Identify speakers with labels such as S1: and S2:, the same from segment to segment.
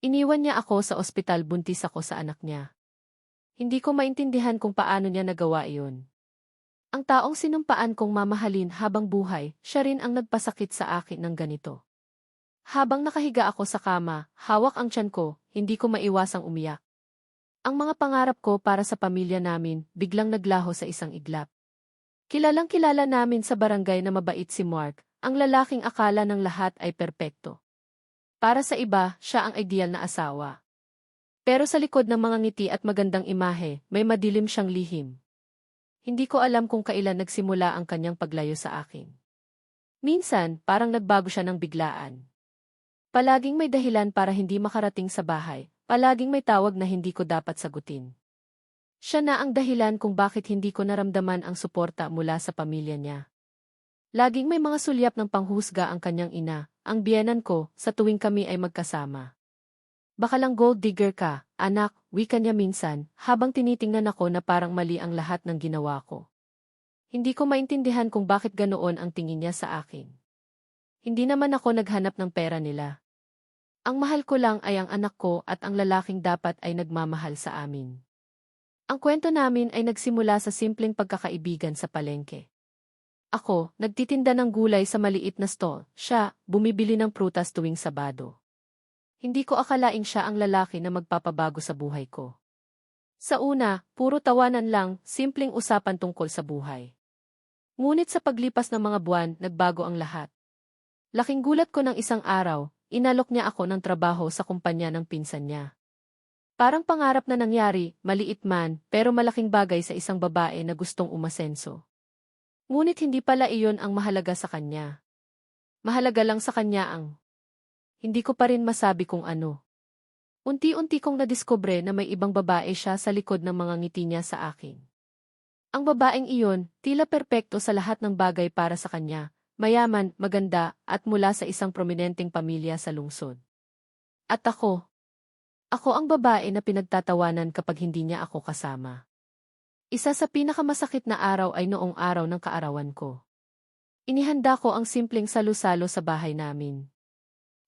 S1: Iniwan niya ako sa ospital buntis ako sa anak niya. Hindi ko maintindihan kung paano niya nagawa iyon. Ang taong sinumpaan kong mamahalin habang buhay, siya rin ang nagpasakit sa akin ng ganito. Habang nakahiga ako sa kama, hawak ang tiyan ko, hindi ko maiwasang umiyak. Ang mga pangarap ko para sa pamilya namin, biglang naglaho sa isang iglap. Kilalang kilala namin sa barangay na mabait si Mark, ang lalaking akala ng lahat ay perpekto. Para sa iba, siya ang ideal na asawa. Pero sa likod ng mga ngiti at magandang imahe, may madilim siyang lihim. Hindi ko alam kung kailan nagsimula ang kanyang paglayo sa akin. Minsan, parang nagbago siya ng biglaan. Palaging may dahilan para hindi makarating sa bahay, palaging may tawag na hindi ko dapat sagutin. Siya na ang dahilan kung bakit hindi ko naramdaman ang suporta mula sa pamilya niya. Laging may mga sulyap ng panghusga ang kanyang ina, ang biyenan ko, sa tuwing kami ay magkasama. Baka lang gold digger ka, anak, wika niya minsan, habang tinitingnan ako na parang mali ang lahat ng ginawa ko. Hindi ko maintindihan kung bakit ganoon ang tingin niya sa akin. Hindi naman ako naghanap ng pera nila. Ang mahal ko lang ay ang anak ko at ang lalaking dapat ay nagmamahal sa amin. Ang kwento namin ay nagsimula sa simpleng pagkakaibigan sa palengke. Ako, nagtitinda ng gulay sa maliit na stall, siya, bumibili ng prutas tuwing Sabado. Hindi ko akalaing siya ang lalaki na magpapabago sa buhay ko. Sa una, puro tawanan lang, simpleng usapan tungkol sa buhay. Ngunit sa paglipas ng mga buwan, nagbago ang lahat. Laking gulat ko ng isang araw, inalok niya ako ng trabaho sa kumpanya ng pinsan niya. Parang pangarap na nangyari, maliit man, pero malaking bagay sa isang babae na gustong umasenso. Ngunit hindi pala iyon ang mahalaga sa kanya. Mahalaga lang sa kanya ang hindi ko pa rin masabi kung ano. Unti-unti kong nadiskubre na may ibang babae siya sa likod ng mga ngiti niya sa akin. Ang babaeng iyon, tila perpekto sa lahat ng bagay para sa kanya, mayaman, maganda, at mula sa isang prominenteng pamilya sa lungsod. At ako, ako ang babae na pinagtatawanan kapag hindi niya ako kasama. Isa sa pinakamasakit na araw ay noong araw ng kaarawan ko. Inihanda ko ang simpleng salusalo sa bahay namin.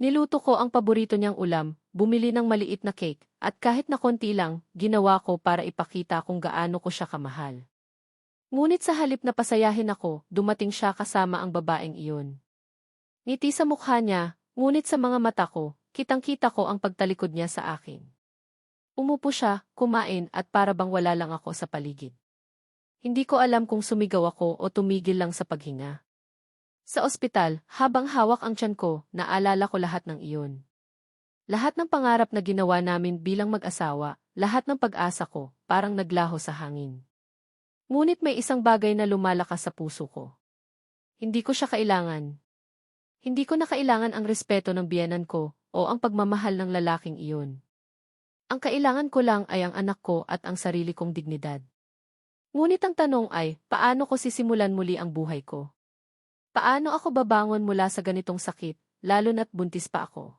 S1: Niluto ko ang paborito niyang ulam, bumili ng maliit na cake, at kahit na konti lang, ginawa ko para ipakita kung gaano ko siya kamahal. Ngunit sa halip na pasayahin ako, dumating siya kasama ang babaeng iyon. Ngiti sa mukha niya, ngunit sa mga mata ko, kitang-kita ko ang pagtalikod niya sa akin. Umupo siya, kumain at para bang wala lang ako sa paligid. Hindi ko alam kung sumigaw ako o tumigil lang sa paghinga. Sa ospital, habang hawak ang tiyan ko, naalala ko lahat ng iyon. Lahat ng pangarap na ginawa namin bilang mag-asawa, lahat ng pag-asa ko, parang naglaho sa hangin. Ngunit may isang bagay na lumalakas sa puso ko. Hindi ko siya kailangan. Hindi ko na kailangan ang respeto ng biyanan ko o ang pagmamahal ng lalaking iyon. Ang kailangan ko lang ay ang anak ko at ang sarili kong dignidad. Ngunit ang tanong ay, paano ko sisimulan muli ang buhay ko? Paano ako babangon mula sa ganitong sakit, lalo na't buntis pa ako?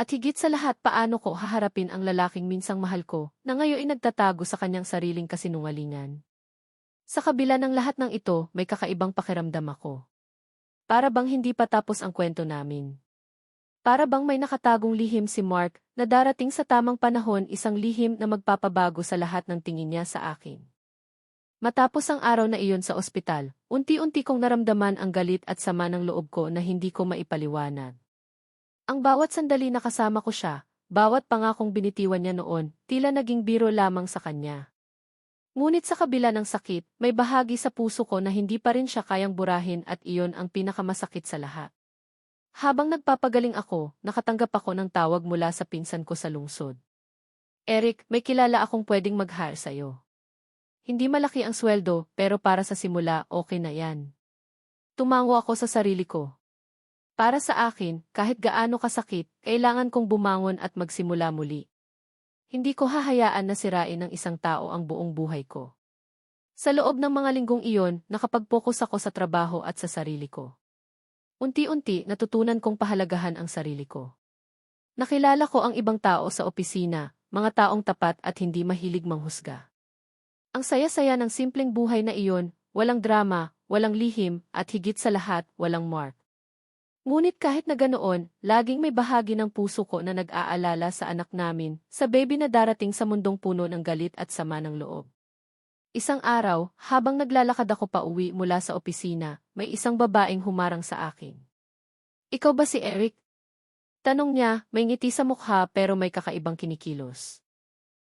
S1: At higit sa lahat paano ko haharapin ang lalaking minsang mahal ko, na ngayon nagtatago sa kanyang sariling kasinungalingan? Sa kabila ng lahat ng ito, may kakaibang pakiramdam ako. Para bang hindi pa tapos ang kwento namin. Para bang may nakatagong lihim si Mark, na darating sa tamang panahon isang lihim na magpapabago sa lahat ng tingin niya sa akin. Matapos ang araw na iyon sa ospital, unti-unti kong naramdaman ang galit at sama ng loob ko na hindi ko maipaliwanag. Ang bawat sandali na kasama ko siya, bawat pangakong binitiwan niya noon, tila naging biro lamang sa kanya. Ngunit sa kabila ng sakit, may bahagi sa puso ko na hindi pa rin siya kayang burahin at iyon ang pinakamasakit sa lahat. Habang nagpapagaling ako, nakatanggap ako ng tawag mula sa pinsan ko sa lungsod. Eric, may kilala akong pwedeng mag-hire sa'yo. Hindi malaki ang sweldo, pero para sa simula, okay na yan. Tumango ako sa sarili ko. Para sa akin, kahit gaano kasakit, kailangan kong bumangon at magsimula muli. Hindi ko hahayaan na sirain ng isang tao ang buong buhay ko. Sa loob ng mga linggong iyon, nakapag-focus ako sa trabaho at sa sarili ko. Unti-unti, natutunan kong pahalagahan ang sarili ko. Nakilala ko ang ibang tao sa opisina, mga taong tapat at hindi mahilig manghusga. Ang saya-saya ng simpleng buhay na iyon, walang drama, walang lihim, at higit sa lahat, walang mark. Ngunit kahit na ganoon, laging may bahagi ng puso ko na nag-aalala sa anak namin, sa baby na darating sa mundong puno ng galit at sama ng loob. Isang araw, habang naglalakad ako pa uwi mula sa opisina, may isang babaeng humarang sa akin. Ikaw ba si Eric? Tanong niya, may ngiti sa mukha pero may kakaibang kinikilos.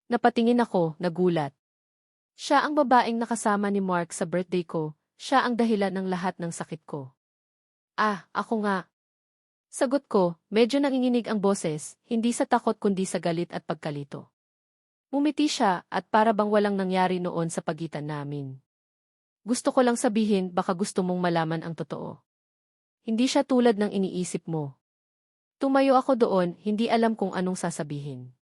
S1: Napatingin ako, nagulat. Siya ang babaeng nakasama ni Mark sa birthday ko, siya ang dahilan ng lahat ng sakit ko. Ah, ako nga. Sagot ko, medyo nanginginig ang boses, hindi sa takot kundi sa galit at pagkalito. Mumiti siya at para bang walang nangyari noon sa pagitan namin. Gusto ko lang sabihin baka gusto mong malaman ang totoo. Hindi siya tulad ng iniisip mo. Tumayo ako doon, hindi alam kung anong sasabihin.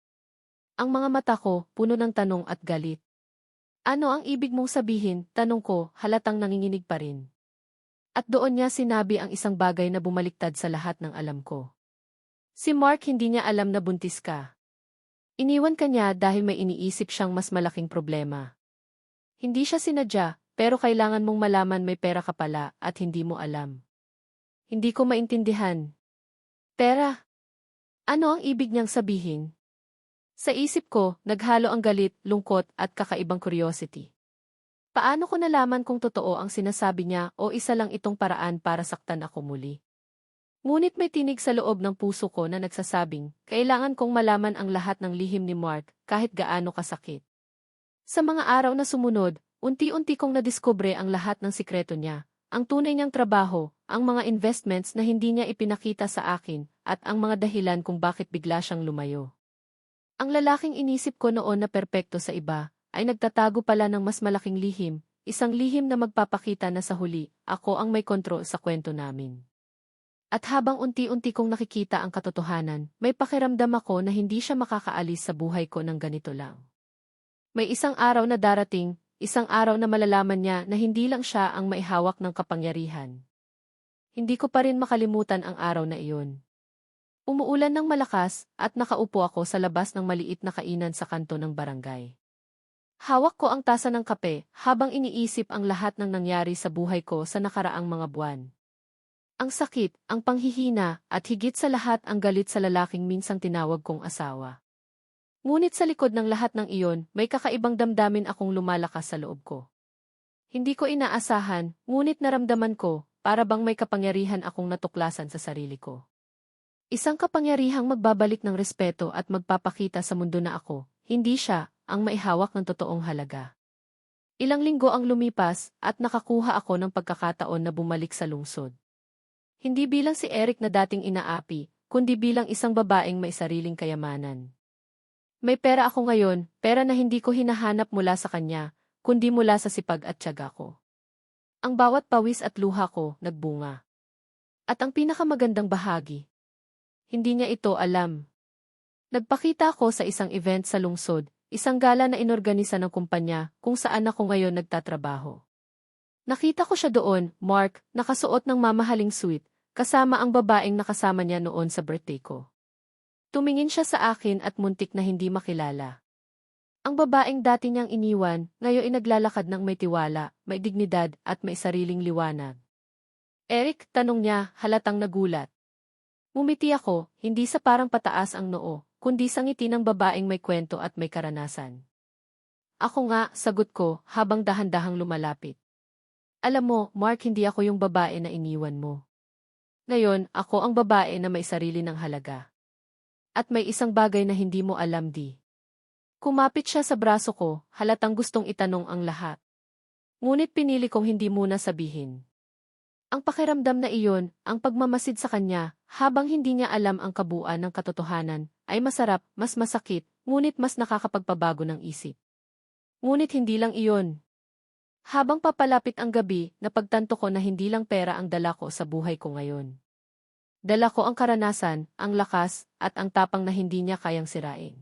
S1: Ang mga mata ko, puno ng tanong at galit. Ano ang ibig mong sabihin, tanong ko, halatang nanginginig pa rin. At doon niya sinabi ang isang bagay na bumaliktad sa lahat ng alam ko. Si Mark hindi niya alam na buntis ka. Iniwan ka niya dahil may iniisip siyang mas malaking problema. Hindi siya sinadya, pero kailangan mong malaman may pera ka pala at hindi mo alam. Hindi ko maintindihan. Pera? Ano ang ibig niyang sabihin? Sa isip ko, naghalo ang galit, lungkot at kakaibang curiosity. Paano ko nalaman kung totoo ang sinasabi niya o isa lang itong paraan para saktan ako muli? Ngunit may tinig sa loob ng puso ko na nagsasabing, kailangan kong malaman ang lahat ng lihim ni Mark kahit gaano kasakit. Sa mga araw na sumunod, unti-unti kong nadiskubre ang lahat ng sikreto niya, ang tunay niyang trabaho, ang mga investments na hindi niya ipinakita sa akin, at ang mga dahilan kung bakit bigla siyang lumayo. Ang lalaking inisip ko noon na perpekto sa iba, ay nagtatago pala ng mas malaking lihim, isang lihim na magpapakita na sa huli, ako ang may kontrol sa kwento namin. At habang unti-unti kong nakikita ang katotohanan, may pakiramdam ako na hindi siya makakaalis sa buhay ko ng ganito lang. May isang araw na darating, isang araw na malalaman niya na hindi lang siya ang maihawak ng kapangyarihan. Hindi ko pa rin makalimutan ang araw na iyon. Umuulan ng malakas at nakaupo ako sa labas ng maliit na kainan sa kanto ng barangay. Hawak ko ang tasa ng kape habang iniisip ang lahat ng nangyari sa buhay ko sa nakaraang mga buwan. Ang sakit, ang panghihina, at higit sa lahat ang galit sa lalaking minsang tinawag kong asawa. Ngunit sa likod ng lahat ng iyon, may kakaibang damdamin akong lumalakas sa loob ko. Hindi ko inaasahan, ngunit naramdaman ko, para bang may kapangyarihan akong natuklasan sa sarili ko. Isang kapangyarihang magbabalik ng respeto at magpapakita sa mundo na ako, hindi siya, ang maihawak ng totoong halaga. Ilang linggo ang lumipas at nakakuha ako ng pagkakataon na bumalik sa lungsod. Hindi bilang si Eric na dating inaapi, kundi bilang isang babaeng may sariling kayamanan. May pera ako ngayon, pera na hindi ko hinahanap mula sa kanya, kundi mula sa sipag at tiyaga ko. Ang bawat pawis at luha ko, nagbunga. At ang pinakamagandang bahagi. Hindi niya ito alam. Nagpakita ako sa isang event sa lungsod, Isang gala na inorganisa ng kumpanya kung saan ako ngayon nagtatrabaho. Nakita ko siya doon, Mark, nakasuot ng mamahaling suit, kasama ang babaeng nakasama niya noon sa birthday ko. Tumingin siya sa akin at muntik na hindi makilala. Ang babaeng dati niyang iniwan, ngayon inaglalakad ng may tiwala, may dignidad at may sariling liwanag. Eric, tanong niya, halatang nagulat. Mumiti ako, hindi sa parang pataas ang noo, kundi sa ngiti ng babaeng may kwento at may karanasan. Ako nga, sagot ko, habang dahan-dahang lumalapit. Alam mo, Mark, hindi ako yung babae na iniwan mo. Ngayon, ako ang babae na may sarili ng halaga. At may isang bagay na hindi mo alam di. Kumapit siya sa braso ko, halatang gustong itanong ang lahat. Ngunit pinili kong hindi muna sabihin. Ang pakiramdam na iyon, ang pagmamasid sa kanya, habang hindi niya alam ang kabuuan ng katotohanan, ay masarap, mas masakit, ngunit mas nakakapagpabago ng isip. Ngunit hindi lang iyon. Habang papalapit ang gabi, napagtanto ko na hindi lang pera ang dala ko sa buhay ko ngayon. Dala ko ang karanasan, ang lakas, at ang tapang na hindi niya kayang sirain.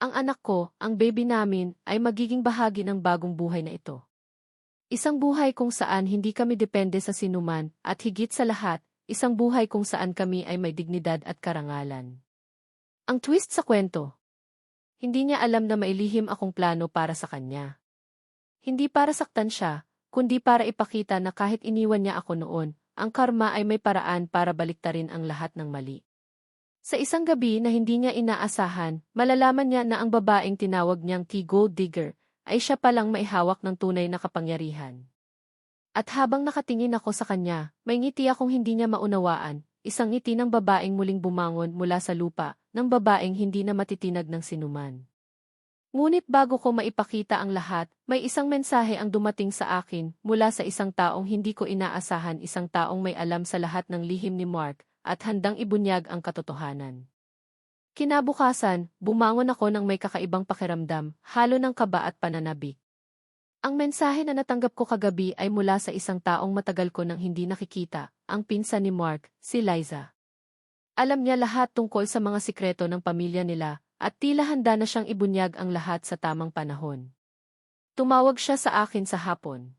S1: Ang anak ko, ang baby namin, ay magiging bahagi ng bagong buhay na ito. Isang buhay kung saan hindi kami depende sa sinuman, at higit sa lahat, isang buhay kung saan kami ay may dignidad at karangalan. Ang twist sa kwento. Hindi niya alam na mailihim akong plano para sa kanya. Hindi para saktan siya, kundi para ipakita na kahit iniwan niya ako noon, ang karma ay may paraan para baliktarin ang lahat ng mali. Sa isang gabi na hindi niya inaasahan, malalaman niya na ang babaeng tinawag niyang key gold digger ay siya palang maihawak ng tunay na kapangyarihan. At habang nakatingin ako sa kanya, may ngiti akong hindi niya maunawaan, isang ngiti ng babaeng muling bumangon mula sa lupa, ng babaeng hindi na matitinag ng sinuman. Ngunit bago ko maipakita ang lahat, may isang mensahe ang dumating sa akin mula sa isang taong hindi ko inaasahan isang taong may alam sa lahat ng lihim ni Mark at handang ibunyag ang katotohanan. Kinabukasan, bumangon ako ng may kakaibang pakiramdam, halo ng kaba at pananabik. Ang mensahe na natanggap ko kagabi ay mula sa isang taong matagal ko nang hindi nakikita, ang pinsan ni Mark, si Liza. Alam niya lahat tungkol sa mga sikreto ng pamilya nila, at tila handa na siyang ibunyag ang lahat sa tamang panahon. Tumawag siya sa akin sa hapon.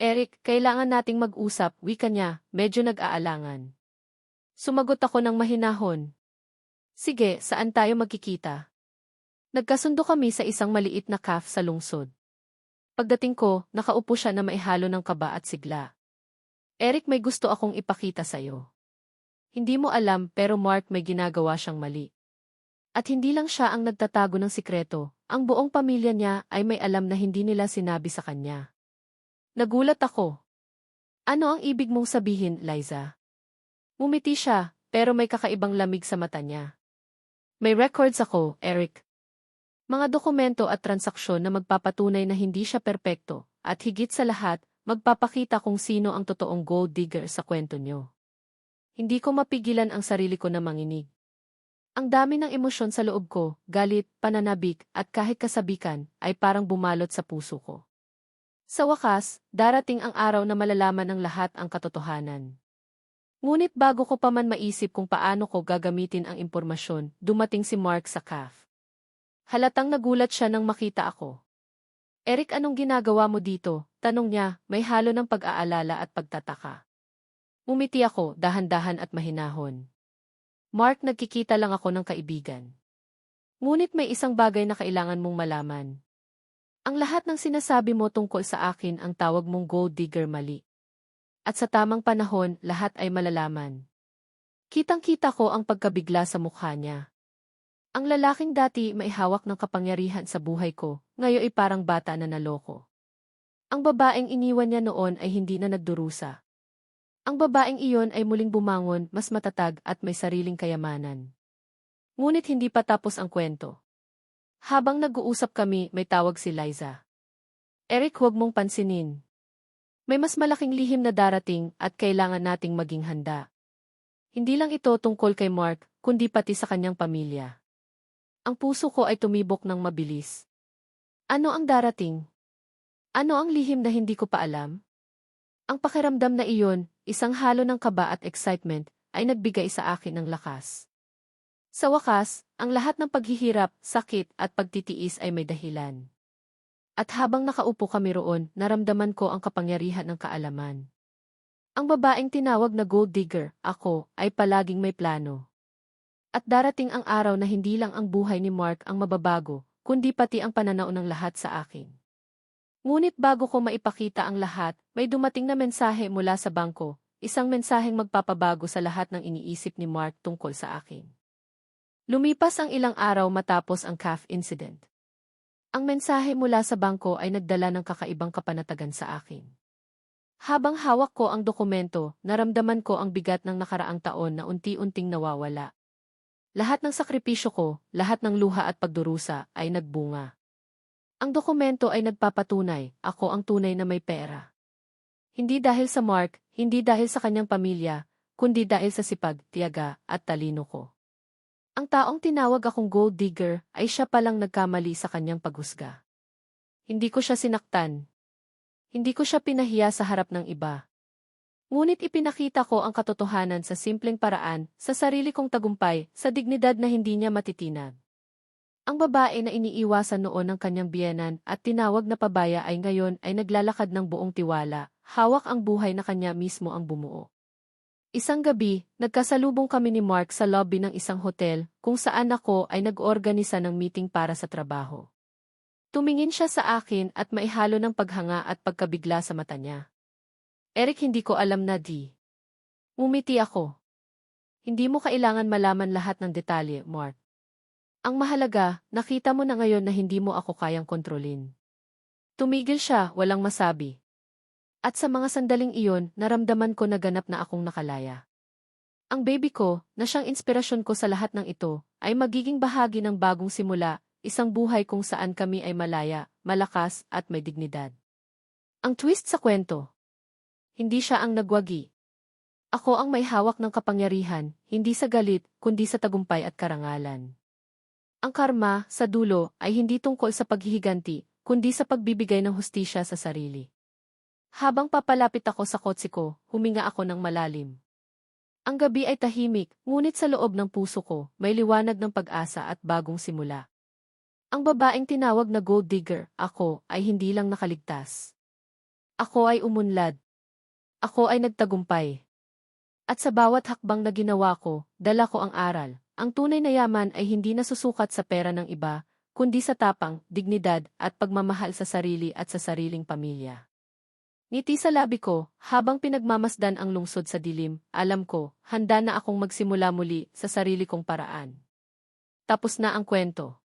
S1: Eric, kailangan nating mag-usap, wika niya, medyo nag-aalangan. Sumagot ako ng mahinahon. Sige, saan tayo magkikita? Nagkasundo kami sa isang maliit na calf sa lungsod. Pagdating ko, nakaupo siya na maihalo ng kaba at sigla. Eric, may gusto akong ipakita sa'yo. Hindi mo alam pero Mark may ginagawa siyang mali. At hindi lang siya ang nagtatago ng sikreto, ang buong pamilya niya ay may alam na hindi nila sinabi sa kanya. Nagulat ako. Ano ang ibig mong sabihin, Liza? Mumiti siya, pero may kakaibang lamig sa mata niya. May records ako, Eric. Mga dokumento at transaksyon na magpapatunay na hindi siya perpekto, at higit sa lahat, magpapakita kung sino ang totoong gold digger sa kwento niyo. Hindi ko mapigilan ang sarili ko na manginig. Ang dami ng emosyon sa loob ko, galit, pananabik, at kahit kasabikan, ay parang bumalot sa puso ko. Sa wakas, darating ang araw na malalaman ng lahat ang katotohanan. Ngunit bago ko pa man maisip kung paano ko gagamitin ang impormasyon, dumating si Mark sa CAF. Halatang nagulat siya nang makita ako. Eric anong ginagawa mo dito? Tanong niya, may halo ng pag-aalala at pagtataka. Umiti ako, dahan-dahan at mahinahon. Mark, nagkikita lang ako ng kaibigan. Ngunit may isang bagay na kailangan mong malaman. Ang lahat ng sinasabi mo tungkol sa akin ang tawag mong gold digger mali. At sa tamang panahon, lahat ay malalaman. Kitang-kita ko ang pagkabigla sa mukha niya. Ang lalaking dati may hawak ng kapangyarihan sa buhay ko, ngayon ay parang bata na naloko. Ang babaeng iniwan niya noon ay hindi na nagdurusa. Ang babaeng iyon ay muling bumangon, mas matatag at may sariling kayamanan. Ngunit hindi pa tapos ang kwento. Habang nag-uusap kami, may tawag si Liza. Eric, huwag mong pansinin. May mas malaking lihim na darating at kailangan nating maging handa. Hindi lang ito tungkol kay Mark, kundi pati sa kanyang pamilya. Ang puso ko ay tumibok ng mabilis. Ano ang darating? Ano ang lihim na hindi ko pa alam? Ang pakiramdam na iyon, isang halo ng kaba at excitement, ay nagbigay sa akin ng lakas. Sa wakas, ang lahat ng paghihirap, sakit at pagtitiis ay may dahilan. At habang nakaupo kami roon, naramdaman ko ang kapangyarihan ng kaalaman. Ang babaeng tinawag na gold digger, ako, ay palaging may plano. At darating ang araw na hindi lang ang buhay ni Mark ang mababago, kundi pati ang pananaw ng lahat sa akin. Ngunit bago ko maipakita ang lahat, may dumating na mensahe mula sa bangko, isang mensaheng magpapabago sa lahat ng iniisip ni Mark tungkol sa akin. Lumipas ang ilang araw matapos ang CAF incident. Ang mensahe mula sa bangko ay nagdala ng kakaibang kapanatagan sa akin. Habang hawak ko ang dokumento, naramdaman ko ang bigat ng nakaraang taon na unti-unting nawawala. Lahat ng sakripisyo ko, lahat ng luha at pagdurusa ay nagbunga. Ang dokumento ay nagpapatunay, ako ang tunay na may pera. Hindi dahil sa Mark, hindi dahil sa kanyang pamilya, kundi dahil sa sipag, tiyaga, at talino ko. Ang taong tinawag akong gold digger ay siya palang nagkamali sa kanyang paghusga. Hindi ko siya sinaktan. Hindi ko siya pinahiya sa harap ng iba. Ngunit ipinakita ko ang katotohanan sa simpleng paraan, sa sarili kong tagumpay, sa dignidad na hindi niya matitinag. Ang babae na iniiwasan noon ng kanyang biyenan at tinawag na pabaya ay ngayon ay naglalakad ng buong tiwala, hawak ang buhay na kanya mismo ang bumuo. Isang gabi, nagkasalubong kami ni Mark sa lobby ng isang hotel kung saan ako ay nag-organisa ng meeting para sa trabaho. Tumingin siya sa akin at maihalo ng paghanga at pagkabigla sa mata niya. Eric hindi ko alam na di. Umiti ako. Hindi mo kailangan malaman lahat ng detalye, Mark. Ang mahalaga, nakita mo na ngayon na hindi mo ako kayang kontrolin. Tumigil siya, walang masabi. At sa mga sandaling iyon, naramdaman ko na ganap na akong nakalaya. Ang baby ko, na siyang inspirasyon ko sa lahat ng ito, ay magiging bahagi ng bagong simula, isang buhay kung saan kami ay malaya, malakas, at may dignidad. Ang twist sa kwento. Hindi siya ang nagwagi. Ako ang may hawak ng kapangyarihan, hindi sa galit, kundi sa tagumpay at karangalan. Ang karma, sa dulo, ay hindi tungkol sa paghihiganti, kundi sa pagbibigay ng hustisya sa sarili. Habang papalapit ako sa kotse ko, huminga ako ng malalim. Ang gabi ay tahimik, ngunit sa loob ng puso ko, may liwanag ng pag-asa at bagong simula. Ang babaeng tinawag na gold digger, ako, ay hindi lang nakaligtas. Ako ay umunlad. Ako ay nagtagumpay. At sa bawat hakbang na ginawa ko, dala ko ang aral. Ang tunay na yaman ay hindi nasusukat sa pera ng iba, kundi sa tapang, dignidad, at pagmamahal sa sarili at sa sariling pamilya. Ngiti sa labi ko, habang pinagmamasdan ang lungsod sa dilim, alam ko, handa na akong magsimula muli sa sarili kong paraan. Tapos na ang kwento.